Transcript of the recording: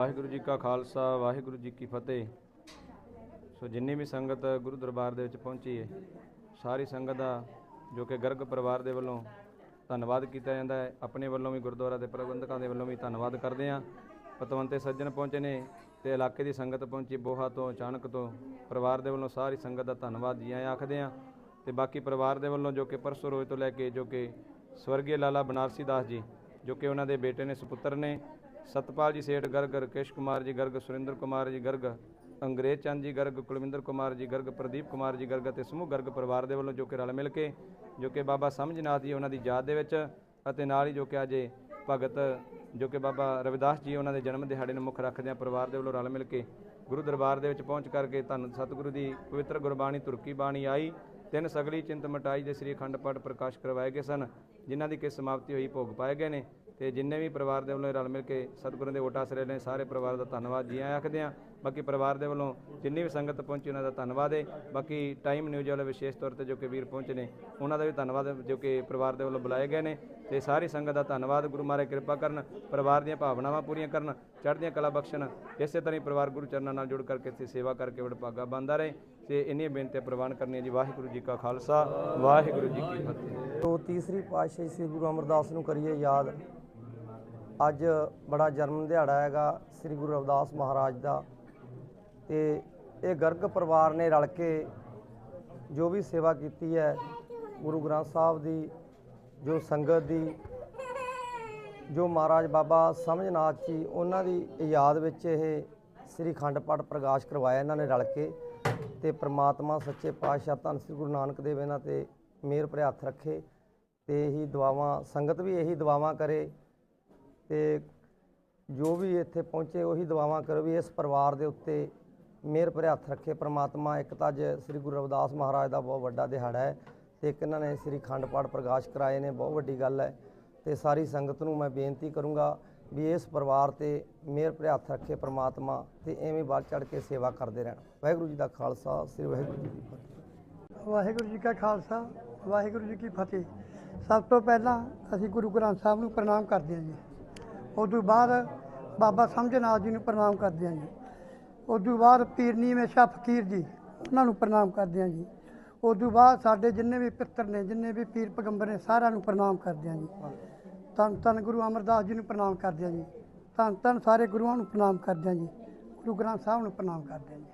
ਵਾਹਿਗੁਰੂ ਜੀ ਕਾ ਖਾਲਸਾ, ਵਾਹਿਗੁਰੂ ਜੀ ਕੀ ਫਤਿਹ। ਸੋ ਜਿੰਨੀ ਵੀ ਸੰਗਤ ਗੁਰੂ ਦਰਬਾਰ ਦੇ ਵਿੱਚ ਪਹੁੰਚੀ ਹੈ ਸਾਰੀ ਸੰਗਤ ਦਾ ਜੋ ਕਿ ਗਰਗ ਪਰਿਵਾਰ ਦੇ ਵੱਲੋਂ ਧੰਨਵਾਦ ਕੀਤਾ ਜਾਂਦਾ ਹੈ, ਆਪਣੇ ਵੱਲੋਂ ਵੀ ਗੁਰਦੁਆਰਾ ਦੇ ਪ੍ਰਬੰਧਕਾਂ ਦੇ ਵੱਲੋਂ ਵੀ ਧੰਨਵਾਦ ਕਰਦੇ ਹਾਂ। ਪਤਵੰਤੇ ਸੱਜਣ ਪਹੁੰਚੇ ਨੇ ਤੇ ਇਲਾਕੇ ਦੀ ਸੰਗਤ ਪਹੁੰਚੀ ਬੋਹਾ ਤੋਂ ਅਚਾਨਕ ਤੋਂ। ਪਰਿਵਾਰ ਦੇ ਵੱਲੋਂ ਸਾਰੀ ਸੰਗਤ ਦਾ ਧੰਨਵਾਦ ਜੀ ਆਇਆਂ ਆਖਦੇ ਹਾਂ। ਤੇ ਬਾਕੀ ਪਰਿਵਾਰ ਦੇ ਵੱਲੋਂ ਜੋ ਕਿ ਪਰਸੋਂ ਰੋਜ਼ ਤੋਂ ਲੈ ਕੇ ਜੋ ਕਿ ਸਵਰਗੀ ਲਾਲਾ ਬਨਾਰਸੀ ਦਾਸ ਜੀ, ਜੋ ਕਿ ਉਹਨਾਂ ਦੇ ਬੇਟੇ ਨੇ, ਸੁਪੁੱਤਰ ਨੇ ਸਤਪਾਲ ਜੀ ਸੇਠ, ਗਰਗ ਰਕੇਸ਼ ਕੁਮਾਰ ਜੀ, ਗਰਗ ਸੁਰਿੰਦਰ ਕੁਮਾਰ ਜੀ, ਗਰਗ ਅੰਗਰੇਜ਼ ਚੰਦ ਜੀ, ਗਰਗ ਕੁਲਵਿੰਦਰ ਕੁਮਾਰ ਜੀ, ਗਰਗ ਪ੍ਰਦੀਪ ਕੁਮਾਰ ਜੀ, ਗਰਗ ਅਤੇ ਸਮੂਹ ਗਰਗ ਪਰਿਵਾਰ ਦੇ ਵੱਲੋਂ ਜੋ ਕਿ ਰਲ ਮਿਲ ਕੇ, ਜੋ ਕਿ ਬਾਬਾ ਸਮਝਨਾਥ ਜੀ ਉਹਨਾਂ ਦੀ ਯਾਦ ਦੇ ਵਿੱਚ ਅਤੇ ਨਾਲ ਹੀ ਜੋ ਕਿ ਅੱਜ ਭਗਤ, ਜੋ ਕਿ ਬਾਬਾ ਰਵਿਦਾਸ ਜੀ ਉਹਨਾਂ ਦੇ ਜਨਮ ਦਿਹਾੜੇ ਨੂੰ ਮੁੱਖ ਰੱਖਦਿਆਂ ਪਰਿਵਾਰ ਦੇ ਵੱਲੋਂ ਰਲ ਮਿਲ ਕੇ ਗੁਰੂ ਦਰਬਾਰ ਦੇ ਵਿੱਚ ਪਹੁੰਚ ਕਰਕੇ ਧੰਨ ਸਤਿਗੁਰੂ ਦੀ ਪਵਿੱਤਰ ਗੁਰਬਾਣੀ ਤੁਰਕੀ ਬਾਣੀ ਆਈ। ਤਿੰਨ ਸਗਲੀ ਚਿੰਤ ਮਟਾਈ ਦੇ ਸ੍ਰੀ ਅਖੰਡ ਪਾਠ ਪ੍ਰਕਾਸ਼ ਕਰਵਾਏ ਗਏ ਸਨ, ਜਿਨ੍ਹਾਂ ਦੀ ਕਿ ਸਮਾਪਤੀ ਹੋਈ, ਭੋਗ ਪਾਏ ਗਏ ਨੇ। ਤੇ ਜਿੰਨੇ ਵੀ ਪਰਿਵਾਰ ਦੇ ਵੱਲੋਂ ਰਲ ਮਿਲ ਕੇ ਸਤਿਗੁਰਾਂ ਦੇ ਓਟਾ ਆਸਰੇ ਨੇ, ਸਾਰੇ ਪਰਿਵਾਰ ਦਾ ਧੰਨਵਾਦ ਜੀ ਆਇਆਂ ਆਖਦੇ ਹਾਂ। ਬਾਕੀ ਪਰਿਵਾਰ ਦੇ ਵੱਲੋਂ ਜਿੰਨੀ ਵੀ ਸੰਗਤ ਪਹੁੰਚੀ, ਉਹਨਾਂ ਦਾ ਧੰਨਵਾਦ ਹੈ ਬਾਕੀ ਟਾਈਮ ਨਿਊਜ਼ ਵਾਲੇ ਵਿਸ਼ੇਸ਼ ਤੌਰ ਤੇ ਜੋ ਕਿ ਵੀਰ ਪਹੁੰਚੇ ਨੇ, ਉਹਨਾਂ ਦਾ ਵੀ ਧੰਨਵਾਦ ਜੋ ਕਿ ਪਰਿਵਾਰ ਦੇ ਵੱਲੋਂ ਬੁਲਾਏ ਗਏ ਨੇ। ਤੇ ਸਾਰੀ ਸੰਗਤ ਦਾ ਧੰਨਵਾਦ, ਗੁਰੂ ਮਹਾਰਾਜ ਕਿਰਪਾ ਕਰਨ, ਪਰਿਵਾਰ ਦੀਆਂ ਭਾਵਨਾਵਾਂ ਪੂਰੀਆਂ ਕਰਨ, ਚੜ੍ਹਦੀਆਂ ਕਲਾ ਬਖਸ਼ਣ। ਇਸੇ ਤਰ੍ਹਾਂ ਹੀ ਪਰਿਵਾਰ ਗੁਰੂ ਚਰਨਾਂ ਨਾਲ ਜੁੜ ਕਰਕੇ ਇੱਥੇ ਸੇਵਾ ਕਰਕੇ ਵਡਭਾਗਾ ਬੰਦਾ ਰਹੇ। ਤੇ ਇੰਨੀਆਂ ਬੇਨਤੀਆਂ ਪ੍ਰਵਾਨ ਕਰਨੀਆਂ ਜੀ, ਵਾਹਿਗੁਰੂ ਜੀ ਕਾ ਖਾਲਸਾ, ਵਾਹਿਗੁਰੂ ਜੀ ਕੀ ਫਤਿਹ। ਤੋਂ ਤੀਸਰੀ ਪਾਤਸ਼ਾਹੀ ਸ੍ਰੀ ਗੁਰੂ ਅਮਰਦਾਸ ਨੂੰ ਕਰੀਏ ਯਾਦ ਅੱਜ ਬੜਾ ਜਨਮ ਦਿਹਾੜਾ ਹੈਗਾ ਸ੍ਰੀ ਗੁਰੂ ਰਵਿਦਾਸ ਮਹਾਰਾਜ ਦਾ ਤੇ ਇਹ ਗਰਗ ਪਰਿਵਾਰ ਨੇ ਰਲ ਕੇ ਜੋ ਵੀ ਸੇਵਾ ਕੀਤੀ ਹੈ, ਗੁਰੂ ਗ੍ਰੰਥ ਸਾਹਿਬ ਦੀ, ਜੋ ਸੰਗਤ ਦੀ, ਜੋ ਮਹਾਰਾਜ ਬਾਬਾ ਸਮਝਨਾਥ ਜੀ, ਉਹਨਾਂ ਦੀ ਯਾਦ ਵਿੱਚ ਇਹ ਸ੍ਰੀ ਖੰਡ ਪਾਠ ਪ੍ਰਕਾਸ਼ ਕਰਵਾਇਆ ਇਹਨਾਂ ਨੇ ਰਲ ਕੇ ਤੇ ਪ੍ਰਮਾਤਮਾ ਸੱਚੇ ਪਾਤਸ਼ਾਹ ਧੰਨ ਸ੍ਰੀ ਗੁਰੂ ਨਾਨਕ ਦੇਵ ਇਹਨਾਂ ਤੇ ਮਿਹਰ ਭਰੇ ਹੱਥ ਰੱਖੇ ਤੇ ਇਹੀ ਦੁਆਵਾਂ, ਸੰਗਤ ਵੀ ਇਹੀ ਦੁਆਵਾਂ ਕਰੇ ਤੇ ਜੋ ਵੀ ਇੱਥੇ ਪਹੁੰਚੇ ਉਹੀ ਦੁਆਵਾਂ ਕਰੋ ਵੀ ਇਸ ਪਰਿਵਾਰ ਦੇ ਉੱਤੇ ਮਿਹਰ ਭਰੇ ਹੱਥ ਰੱਖੇ। ਪ੍ਰਮਾਤਮਾ ਇੱਕ ਤਾਂ ਅੱਜ ਸ੍ਰੀ ਗੁਰੂ ਰਵਿਦਾਸ ਮਹਾਰਾਜ ਦਾ ਬਹੁਤ ਵੱਡਾ ਦਿਹਾੜਾ ਹੈ ਤੇ ਇੱਕ ਇਹਨਾਂ ਨੇ ਸ੍ਰੀ ਖੰਡ ਪਾਠ ਪ੍ਰਕਾਸ਼ ਕਰਾਏ ਨੇ, ਬਹੁਤ ਵੱਡੀ ਗੱਲ ਹੈ ਤੇ ਸਾਰੀ ਸੰਗਤ ਨੂੰ ਮੈਂ ਬੇਨਤੀ ਕਰੂੰਗਾ ਵੀ ਇਸ ਪਰਿਵਾਰ ਤੇ ਮਿਹਰ ਭਰੇ ਹੱਥ ਰੱਖੇ ਪ੍ਰਮਾਤਮਾ ਤੇ ਐਵੇਂ ਵੱਧ ਚੜ ਕੇ ਸੇਵਾ ਕਰਦੇ ਰਹਿਣ। ਵਾਹਿਗੁਰੂ ਜੀ ਦਾ ਖਾਲਸਾ, ਸ੍ਰੀ ਵਾਹਿਗੁਰੂ ਜੀ ਕੀ ਫਤਿਹ। ਵਾਹਿਗੁਰੂ ਜੀ ਕਾ ਖਾਲਸਾ, ਵਾਹਿਗੁਰੂ ਜੀ ਕੀ ਫਤਿਹ। ਸਭ ਤੋਂ ਪਹਿਲਾਂ ਅਸੀਂ ਗੁਰੂ ਗ੍ਰੰਥ ਸਾਹਿਬ ਨੂੰ ਪ੍ਰਣਾਮ ਕਰਦੇ ਹਾਂ ਜੀ। ਉਸ ਤੋਂ ਬਾਅਦ ਬਾਬਾ ਸਮਝਨਾਥ ਜੀ ਨੂੰ ਪ੍ਰਣਾਮ ਕਰਦੇ ਹਾਂ ਜੀ। ਉਸ ਤੋਂ ਬਾਅਦ ਪੀਰਨੀ ਮੇਸ਼ਾ ਫਕੀਰ ਜੀ, ਉਹਨਾਂ ਨੂੰ ਪ੍ਰਣਾਮ ਕਰਦੇ ਹਾਂ ਜੀ। ਉਸ ਤੋਂ ਬਾਅਦ ਸਾਡੇ ਜਿੰਨੇ ਵੀ ਪਿੱਤਰ ਨੇ, ਜਿੰਨੇ ਵੀ ਪੀਰ ਪੈਗੰਬਰ ਨੇ, ਸਾਰਿਆਂ ਨੂੰ ਪ੍ਰਣਾਮ ਕਰਦੇ ਹਾਂ ਜੀ। ਧੰਨ ਧੰਨ ਗੁਰੂ ਅਮਰਦਾਸ ਜੀ ਨੂੰ ਪ੍ਰਣਾਮ ਕਰਦੇ ਹਾਂ ਜੀ। ਧੰਨ ਧੰਨ ਸਾਰੇ ਗੁਰੂਆਂ ਨੂੰ ਪ੍ਰਣਾਮ ਕਰਦੇ ਹਾਂ ਜੀ। ਗੁਰੂ ਗ੍ਰੰਥ ਸਾਹਿਬ ਨੂੰ ਪ੍ਰਣਾਮ ਕਰਦੇ ਹਾਂ ਜੀ।